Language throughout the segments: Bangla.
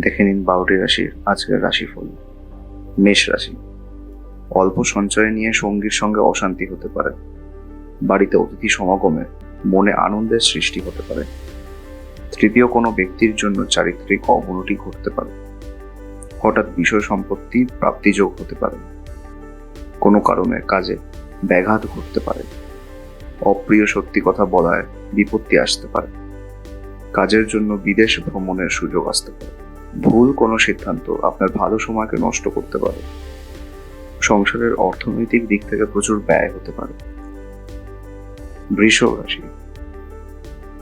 দেখে নিন বারোটি রাশির আজকের রাশিফল। মেষ রাশি। অল্প সঞ্চয় নিয়ে সঙ্গীর সঙ্গে অশান্তি হতে পারে। বাড়িতে অতিথি সমাগমে মনে আনন্দের সৃষ্টি হতে পারে। তৃতীয় কোনো ব্যক্তির জন্য চারিত্রিক অবনতি ঘটতে পারে। হঠাৎ বিষয় সম্পত্তি প্রাপ্তিযোগ হতে পারে। কোনো কারণে কাজে ব্যাঘাত ঘটতে পারে। অপ্রিয় সত্যি কথা বলায় বিপত্তি আসতে পারে। কাজের জন্য বিদেশ ভ্রমণের সুযোগ আসতে পারে। ভুল কোনো সিদ্ধান্ত আপনার ভালো সময়কে নষ্ট করতে পারে। সংসারের অর্থনৈতিক দিক থেকে প্রচুর ব্যয় হতে পারে। বৃষ রাশি।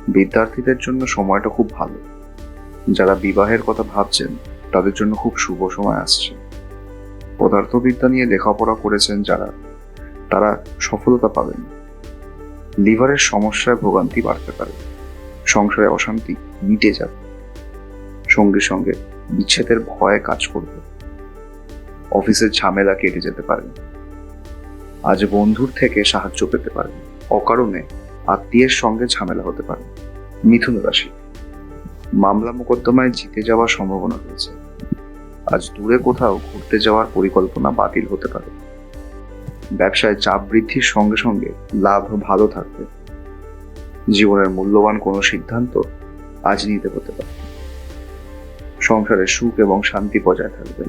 বিদ্যার্থীদের জন্য সময়টা খুব ভালো। যারা বিবাহের কথা ভাবছেন, তাদের জন্য খুব শুভ সময় আসছে। পদার্থবিদ্যা নিয়ে লেখাপড়া করেছেন যারা, তারা সফলতা পাবেন। লিভারের সমস্যায় ভোগান্তি বাড়তে পারে। সংসারে অশান্তি মিটে যাবে। সঙ্গে সঙ্গে বিচ্ছেদের ভয় কাজ করবে। অফিসের ঝামেলা কেটে যেতে পারে। আজ বন্ধুর থেকে সাহায্য পেতে পারেন অকারণে আত্মীয়ের সঙ্গে ঝামেলা হতে পারে। মিথুন রাশি। মামলা মোকদ্দমায় জিতে যাওয়ার সম্ভাবনা রয়েছে। আজ দূরে কোথাও ঘুরতে যাওয়ার পরিকল্পনা বাতিল হতে পারে। ব্যবসায় চাপ বৃদ্ধির সঙ্গে সঙ্গে লাভ ভালো থাকবে। জীবনের মূল্যবান কোনো সিদ্ধান্ত আজ নিতে হতে পারে। সংসারে সুখ এবং শান্তি বজায় থাকবে।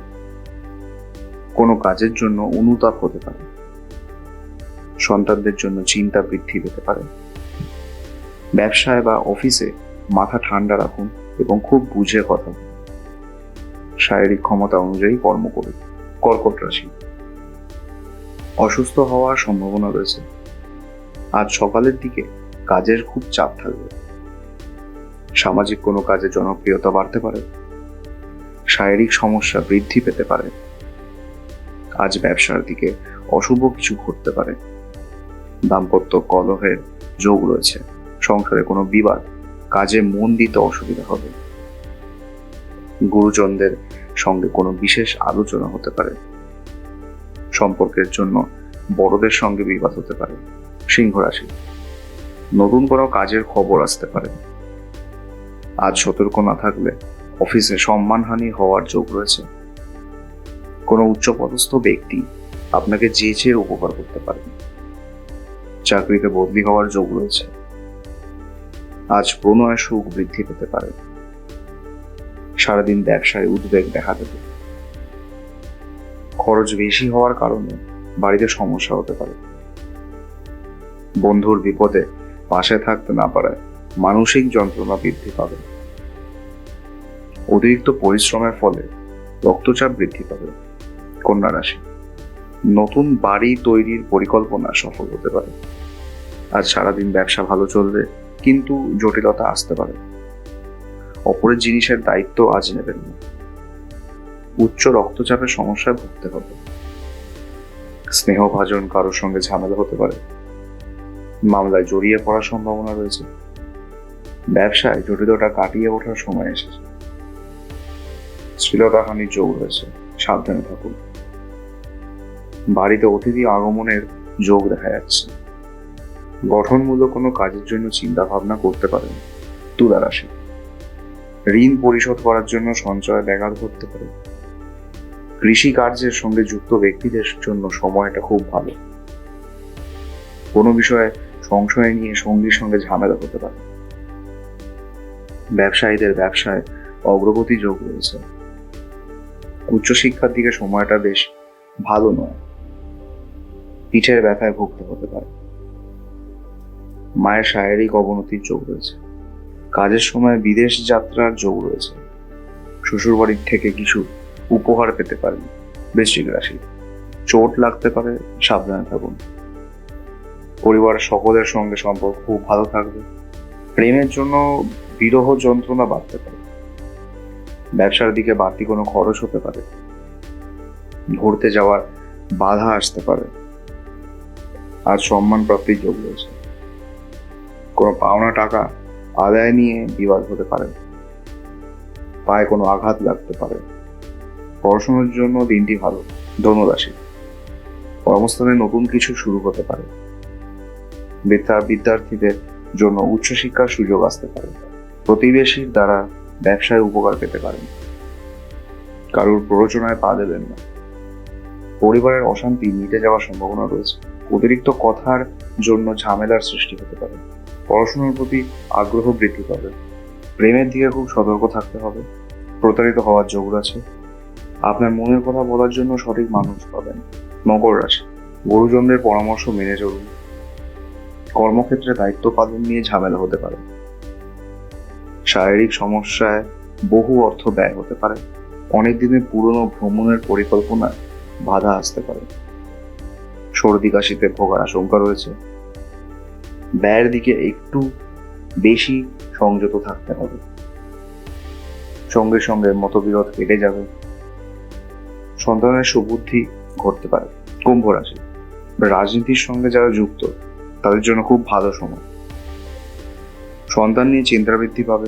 কোনো কাজের জন্য অনুতাপ হতে পারে। সন্তানদের জন্য চিন্তা বৃদ্ধি পেতে পারে। ব্যবসায় বা অফিসে মাথা ঠান্ডা রাখুন এবং খুব বুঝে কথা বলুন। শারীরিক ক্ষমতা অনুযায়ী কর্ম করুন। কর্কট রাশি। অসুস্থ হওয়ার সম্ভাবনা রয়েছে। আজ সকালের দিকে কাজের খুব চাপ থাকবে। সামাজিক কোনো কাজে জনপ্রিয়তা বাড়তে পারে। শারীরিক সমস্যা বৃদ্ধি পেতে পারে। আজ ব্যবসার দিকে অশুভ কিছু ঘটতে পারে। দাম্পত্য কলহের যোগ রয়েছে। সংসারে কোনো বিবাদ, কাজে মন দিতে অসুবিধা হবে। গুরুজনদের সঙ্গে কোনো বিশেষ আলোচনা হতে পারে। সম্পর্কের জন্য বড়দের সঙ্গে বিবাদ হতে পারে। সিংহ রাশি। নতুন কোনো কাজের খবর আসতে পারে। আজ সতর্ক না থাকলে অফিসে সম্মানহানি হওয়ার যোগ রয়েছে। কোনো উচ্চপদস্থ ব্যক্তি আপনাকে যে চেয়ে উপকার করতে পারেন চাকরিতে বদলি হওয়ার যোগ রয়েছে। আজ প্রণয় সুখ বৃদ্ধি পেতে পারে। সারাদিন ব্যবসায় উদ্বেগ দেখা দেবে। খরচ বেশি হওয়ার কারণে বাড়িতে সমস্যা হতে পারে। বন্ধুর বিপদে পাশে থাকতে না পারায় মানসিক যন্ত্রণা বৃদ্ধি পাবে। অতিরিক্ত পরিশ্রমের ফলে রক্তচাপ বৃদ্ধি পাবে কন্যা রাশি। নতুন বাড়ি তৈরির পরিকল্পনা সফল হতে পারে। আজ সারাদিন ব্যবসা ভালো চলবে, কিন্তু জটিলতা আসতে পারে। অপরের জিনিসের দায়িত্ব আজ নেবেন না। উচ্চ রক্তচাপের সমস্যায় ভুগতে হবে। স্নেহভাজন কারোর সঙ্গে ঝামেলা হতে পারে। মামলায় জড়িয়ে পড়ার সম্ভাবনা রয়েছে। ব্যবসায় জটিলতা কাটিয়ে ওঠার সময় এসেছে। শ্লীলতাহানির যোগ রয়েছে সাবধানে থাকুন। বাড়িতে অতিথি আগমনের যোগ দেখা যাচ্ছে। গঠনমূলক কোনো কাজের জন্য চিন্তা ভাবনা করতে পারেন তুলা রাশি ঋণ পরিশোধ করার জন্য সঞ্চয় ব্যাঘাত ঘটতে পারে। কৃষি কার্যের সঙ্গে যুক্ত ব্যক্তিদের জন্য সময়টা খুব ভালো। কোনো বিষয়ে সংশয় নিয়ে সঙ্গীর সঙ্গে ঝামেলা হতে পারে। ব্যবসায়ীদের ব্যবসায় অগ্রগতি যোগ রয়েছে উচ্চশিক্ষার দিকে সময়টা বেশ ভালো নয়। পিঠের ব্যথায় ভুগতে হতে পারে। মায়ের শারীরিক অবনতির যোগ রয়েছে। কাজের সময় বিদেশ যাত্রার যোগ রয়েছে। শ্বশুরবাড়ির থেকে কিছু উপহার পেতে পারেন বৃশ্চিক রাশি। চোট লাগতে পারে, সাবধানে থাকুন। পরিবারের সকলের সঙ্গে সম্পর্ক খুব ভালো থাকবে। প্রেমের জন্য বিরহ যন্ত্রণা বাড়তে পারে। ব্যবসার দিকে বাড়তি কোনো খরচ হতে পারে। ঘুরতে যাওয়ার বাধা আসতে পারে। আজ সম্মান প্রাপ্তির যোগ রয়েছে। কোনো পাওনা টাকা আদায় নিয়ে বিবাদ হতে পারে। পায়ে কোনো আঘাত লাগতে পারে। পড়াশোনার জন্য দিনটি ভালো। ধনুরাশি কর্মস্থানে নতুন কিছু শুরু হতে পারে। বিদ্যার্থীদের জন্য উচ্চশিক্ষার সুযোগ আসতে পারে। প্রতিবেশীর দ্বারা ব্যবসায় উপকার পেতে পারেন। কারোর প্ররোচনায় পা দেবেন না। পরিবারের অশান্তি মিটে যাওয়ার সম্ভাবনা রয়েছে। অতিরিক্ত কথার জন্য ঝামেলার সৃষ্টি হতে পারে। পড়াশোনার প্রতি আগ্রহ বৃদ্ধি পাবে। প্রেমের দিকে খুব সতর্ক থাকতে হবে। প্রতারিত হওয়ার যোগ আছে। আপনার মনের কথা বলার জন্য সঠিক মানুষ পাবেন। মকর রাশি। গুরুজনদের পরামর্শ মেনে চলুন। কর্মক্ষেত্রে দায়িত্ব পালন নিয়ে ঝামেলা হতে পারে। শারীরিক সমস্যায় বহু অর্থ ব্যয় হতে পারে। অনেক দিনের পুরনো ভ্রমণের পরিকল্পনায় বাধা আসতে পারে। সর্দি কাশিতে ভোগার আশঙ্কা রয়েছে। ব্যয়ের দিকে একটু বেশি সংযত থাকতে হবে। সঙ্গে সঙ্গে মতবিরোধ কেটে যাবে। সন্তানের সুবুদ্ধি ঘটতে পারে। কুম্ভ রাশি। রাজনীতির সঙ্গে যারা যুক্ত, তাদের জন্য খুব ভালো সময়। সন্তান নিয়ে চিন্তা বৃদ্ধি পাবে।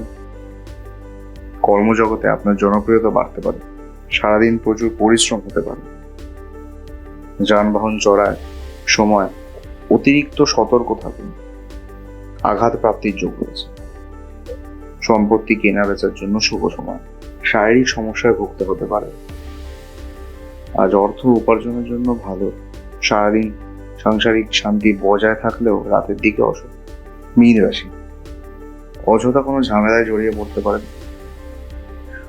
কর্মজগতে আপনার জনপ্রিয়তা বাড়তে পারে। সারাদিন প্রচুর পরিশ্রম হতে পারে। যানবাহন চড়ায় সময় অতিরিক্ত সতর্ক থাকুন। আঘাত প্রাপ্তির যোগ রয়েছে। সম্পত্তি কেনা বেচার জন্য শুভ সময়। শারীরিক সমস্যায় ভুগতে হতে পারে। আজ অর্থ উপার্জনের জন্য ভালো। সারাদিন সাংসারিক শান্তি বজায় থাকলেও রাতের দিকে অসুখ। মীন রাশি। অযথা কোনো ঝামেলায় জড়িয়ে পড়তে পারেন।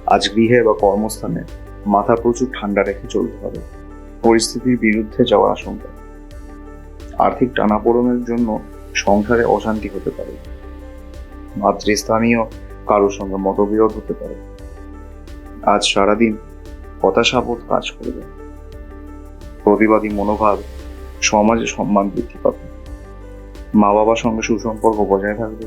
আজ গৃহে বা কর্মস্থানে মাথা প্রচুর ঠান্ডা রেখে চলতে হবে। পরিস্থিতির বিরুদ্ধে যাওয়ার আশঙ্কা। আর্থিক টানাপোড়েনের জন্য সংসারে অশান্তি হতে পারে। মাতৃস্থানীয় কারোর সঙ্গে মতবিরোধ হতে পারে। আজ সারাদিন হতাশাবোধ কাজ করবে। প্রতিবাদী মনোভাব সমাজে সম্মান বৃদ্ধি পাবে। মা বাবার সঙ্গে সুসম্পর্ক বজায় থাকবে।